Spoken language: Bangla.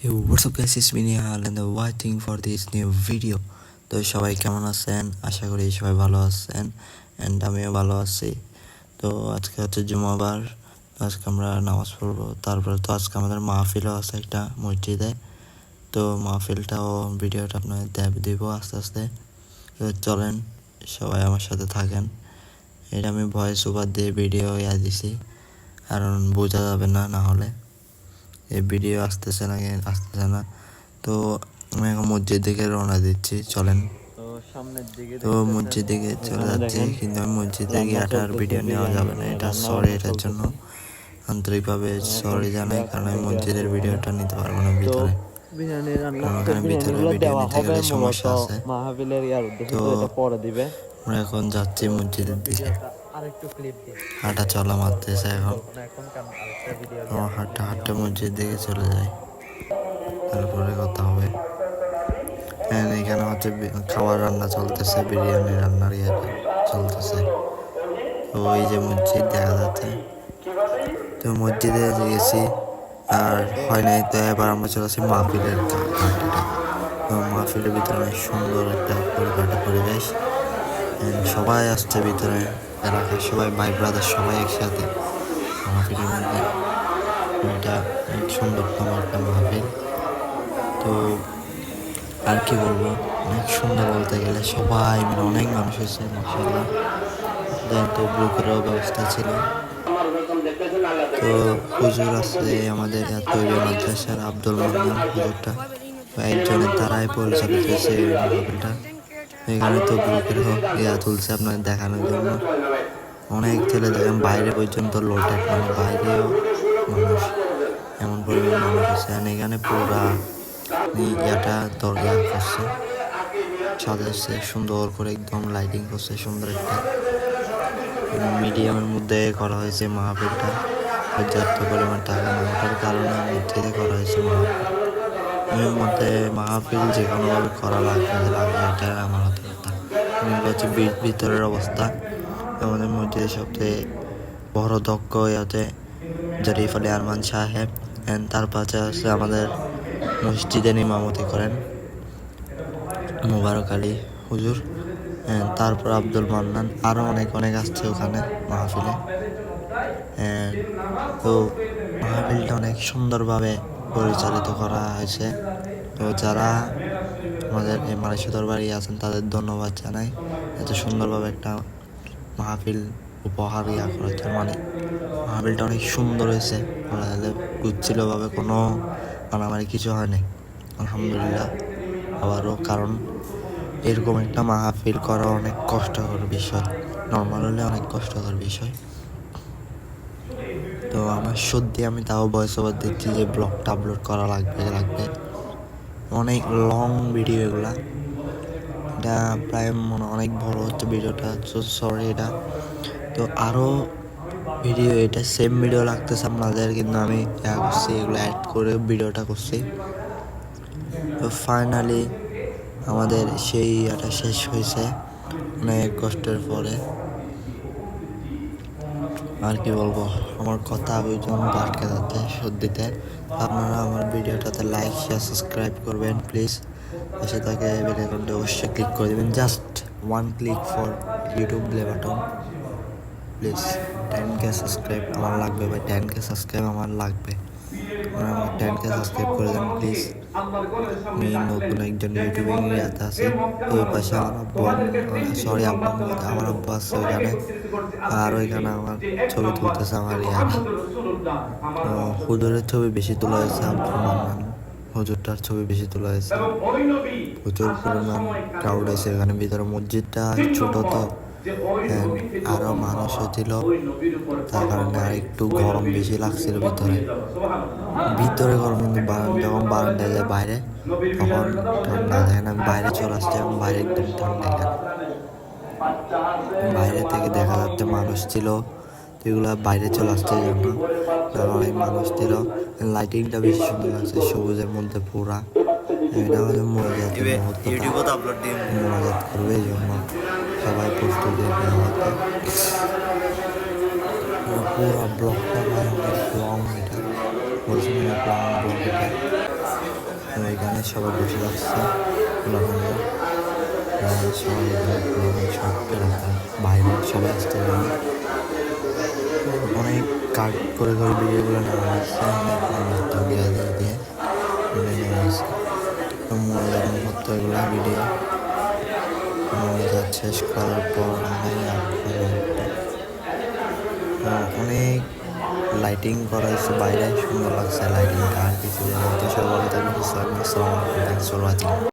Hey, what's up guys, it's me Nihal and I'm waiting for this new video. তো সবাই কেমন আছেন? আশা করি সবাই ভালো আছেন অ্যান্ড আমিও ভালো আছি। তো আজকে হচ্ছে জুমাবার আজকে আমরা নামাজ পড়ব। তারপরে তো আজকে আমাদের মাহফিলও আছে একটা মসজিদে। তো মাহফিলটাও ভিডিওটা আপনাদের দেব দিব আস্তে আস্তে। চলেন সবাই আমার সাথে থাকেন। এটা আমি ভয়েস ওভার দিয়ে ভিডিও ইয়া দিছি কারণ বোঝা যাবে না না হলে। ভিডিও আসতেছে না আসতেছে না। তো আমি এখন মসজিদ দিকে রওনা দিচ্ছি চলেন। তো মসজিদ দিকে চলে যাচ্ছি কিন্তু আমি মসজিদে গিয়ে আর ভিডিও নেওয়া যাবে না। এটা সরি এটার জন্য আন্তরিকভাবে সরি জানাই কারণ আমি মসজিদের ভিডিওটা নিতে পারব না ভিতরে। ভিডিও নিতে গেলে সমস্যা আছে। তো আমরা এখন যাচ্ছি মসজিদের দিকে। হাঁটা চলা মারতেছে এখন। আমার হাঁটতে হাঁটতে মসজিদ দিকে চলে যাই। তারপরে কথা হবে। হ্যাঁ এখানে হচ্ছে খাবার রান্না চলতেছে বিরিয়ানি রান্নার ইয়েটা চলতেছে। তো এই যে মসজিদ দেখা যাচ্ছে। তো মসজিদে গেছি আর হয় নাই তো এবার আমরা চলে আসি মাহফিলের মাহফিলের ভিতরে অনেক সুন্দর একটা পরিপাটি পরিবেশ। সবাই আসছে ভিতরে এলাকার সবাই, ভাই ব্রাদার সবাই একসাথে। মাহফিলের মধ্যে। এটা সুন্দরতম একটা মাহফিল। তো আর কি বলব, অনেক সুন্দর বলতে গেলে সবাই মানে অনেক মানুষ হয়েছে মাসাল্লাহ তো ব্লুকেরও ব্যবস্থা ছিল। তো হুজুর আছে আমাদের তৈরি মাদ্রাসার আব্দুল মান্নান হুজুরটা। একজনের দ্বারাই পরিচালিত হয়েছে মাহফিলটা। এখানে তো ব্লুকের ইয়া তুলছে আপনাদের দেখানোর জন্য। অনেক ছেলে দেখেন বাইরে পর্যন্ত লোটেড মানে বাইরেও মানুষ, এমন পরিমাণ মানুষ আছে। আর এখানে পুরা ইয়াটা দরজা করছে। সাজাচ্ছে, সুন্দর করে একদম লাইটিং করছে, সুন্দর একটা মিডিয়ামের মধ্যে করা হয়েছে মাহফিলটা পর্যাপ্ত পরিমাণ টাকা না ওঠার কারণে মধ্যে করা হয়েছে মাহফিল এর মধ্যে মাহফিল যে কোনোভাবে করা লাগবে লাগবে এটা আমার হাতে কথা। হচ্ছে ভিতরের অবস্থা। আমাদের মধ্যে সবচেয়ে বড় দক্ষ ইয়াতে জরিফ আলী আরমান সাহেব অ্যান্ড তার পাশে আছে আমাদের মসজিদে ইমামতি করেন মুবারক আলী হুজুর তারপর আব্দুল মান্নান। আরও অনেক অনেক আসছে ওখানে মাহফিলে। তো মাহফিলটা অনেক সুন্দরভাবে পরিচালিত করা হয়েছে। তো যারা আমাদের এই মালয়েশিয়া দরবারে আছেন, তাদের ধন্যবাদ জানাই। এত সুন্দরভাবে একটা মাহফিল উপহার ইয়া করেছে মানে মাহফিলটা অনেক সুন্দর হয়েছে। গুচ্ছিলভাবে কোনো মারামারি কিছু হয়নি। আলহামদুলিল্লাহ। আবারও কারণ এরকম একটা মাহফিল করা অনেক কষ্টকর বিষয়। নর্মাল হলে অনেক কষ্টকর বিষয়। তো আমার সত্যি আমি তাও ভয়েস ওভার দিচ্ছি যে ব্লগটা আপলোড করা লাগবে লাগবে। অনেক লং ভিডিও এগুলা। এটা প্রায় মনে অনেক বড় হচ্ছে ভিডিওটা তো সরি এটা। তো আরও ভিডিও এটা সেম ভিডিও লাগতেছে আপনাদের, কিন্তু আমি ইয়া করছি এগুলো অ্যাড করে ভিডিওটা করছি। তো ফাইনালি আমাদের সেই ইয়াটা শেষ হয়েছে, অনেক কষ্টের পরে। আর কি বলব? আমার কথা পর্যন্ত আটকে যাচ্ছে সর্দিতে আপনারা আমার ভিডিওটাতে লাইক শেয়ার সাবস্ক্রাইব করবেন প্লিজ পাশে থাকে বেলাইকনটা অবশ্যই ক্লিক করে দেবেন। Just one click for YouTube play button please ten K subscribe আমার লাগবে ভাই টেন কে সাবস্ক্রাইব আমার লাগবে। আপনারা আমাকে টেন কে সাবস্ক্রাইব করে দেন, প্লিজ। আমি নতুন একজন ইউটিউবে ইয়াতে আছি। ওই পাশে আমার আব্বু সরি, আব্বু আমার আব্বু আছে ওইখানে। আর ওইখানে আমার ছবি তুলতেছে আমার ইয়ার। হুজুরের ছবি বেশি তোলা হয়েছে আব্দুল হুজুরটার ছবি বেশি তোলা হয়েছে। প্রচুর পরিমাণ ক্রাউড আছে এখানে, ভিতরে মসজিদটা ছোট তো। And আরও মানুষও ছিল তার কারণে আর একটু গরম বেশি লাগছিল ভিতরে। ভিতরে গরম কিন্তু যখন বারান্দায় যায় বাইরে তখন ঠান্ডা দেখেন আমি বাইরে চলে আসছি এখন বাইরে একদম ঠান্ডা এখানে বাইরে থেকে দেখা যাচ্ছে মানুষ ছিল তো এগুলো বাইরে চলে আসছে জন্য। কারণ অনেক মানুষ ছিল। লাইটিংটা বেশি সুন্দর লাগছে সবুজের মধ্যে পুরা। এটা মুহূর্তটা। আপলোড দিন মোনাজাত করবে এই জন্য। প্রস্তুতি নেওয়া হতো পুরো ব্লকটা ভাই অনেক এটা বলছি ব্লক এটা এখানে সবাই বসে থাকছে খোলাখুলি সবাই সব বাইরে সবাই আসতে পারে অনেক কাট করে করে ভিডিওগুলো নেওয়া হয়েছে অনেক দিয়ে দিয়ে নেওয়া হয়েছে মনে যখন করতে এগুলো ভিডিও মনে শেষ করার পর অনেক লাইটিং করা হয়েছে বাইরে সুন্দর লাগছে লাইটিংটা আর কিছু সব থাকবে আসসালামু আলাইকুম থ্যাংকস ফর ওয়াচিং